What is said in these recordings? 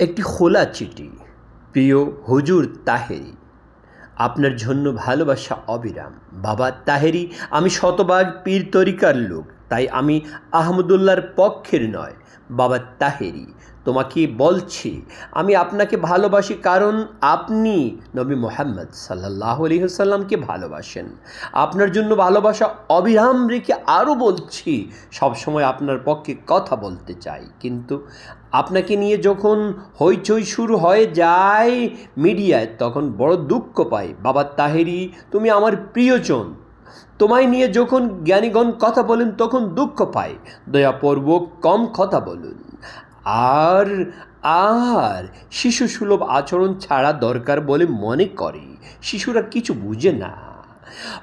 একটি খোলা চিঠি। প্রিয় হুজুর তাহেরি, আপনার জন্য ভালোবাসা অবিরাম। বাবা তাহেরি, আমি শতভাগ পীর তরিকার লোক। তাই আমি আহমদুল্লার পক্ষের নয়, বাবা তাহেরি তোমাকে বলছি, আমি আপনাকে ভালোবাসি কারণ আপনি নবী মোহাম্মদ সাল্লাহ আলহিহসাল্লামকে ভালোবাসেন। আপনার জন্য ভালোবাসা অবিরাম রেখে আরও বলছি, সবসময় আপনার পক্ষে কথা বলতে চাই। কিন্তু আপনাকে নিয়ে যখন হইচই শুরু হয়ে যায় মিডিয়ায়, তখন বড় দুঃখ পাই। বাবা তাহেরি, তুমি আমার প্রিয়জন। তোমায় নিয়ে যখন জ্ঞানীগণ কথা বলেন, তখন দুঃখ পাই দয়াপূর্বক কম কথা বলুন। আর আর শিশু সুলভ আচরণ ছাড়া দরকার বলে মনে করে। শিশুরা কিছু বুঝে না।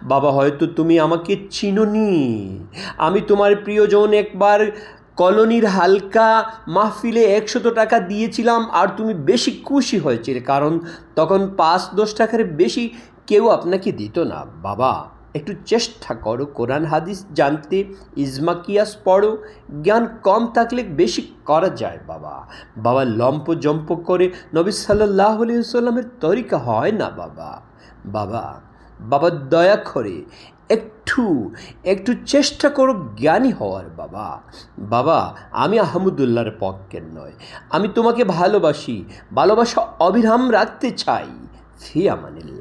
বাবা, হয়তো তুমি আমাকে চিনোনি। আমি তোমার প্রিয়জন একবার কলোনির হালকা মাহফিলে একশত টাকা দিয়েছিলাম আর তুমি বেশি খুশি হয়েছিলে, কারণ তখন পাঁচ দশ টাকার বেশি কেউ আপনাকে দিত না। বাবা একটু চেষ্টা করো। কোরআন, হাদিস জানতে ইজমা কিয়াস পড়ো। জ্ঞান কম থাকলে বেশি করা যায়, বাবা। বাবা, লম্প জম্প করে নবী সাল্লাহ সাল্লামের তরিকা হয় না, বাবা। বাবা বাবা, দয়া করে একটু একটু চেষ্টা করো জ্ঞানী হওয়ার, বাবা। বাবা, আমি আহমদুল্লাহর পক্ষের নয়। আমি তোমাকে ভালোবাসি, ভালোবাসা অবিরাম রাখতে চাই। ফি আমানিল্লা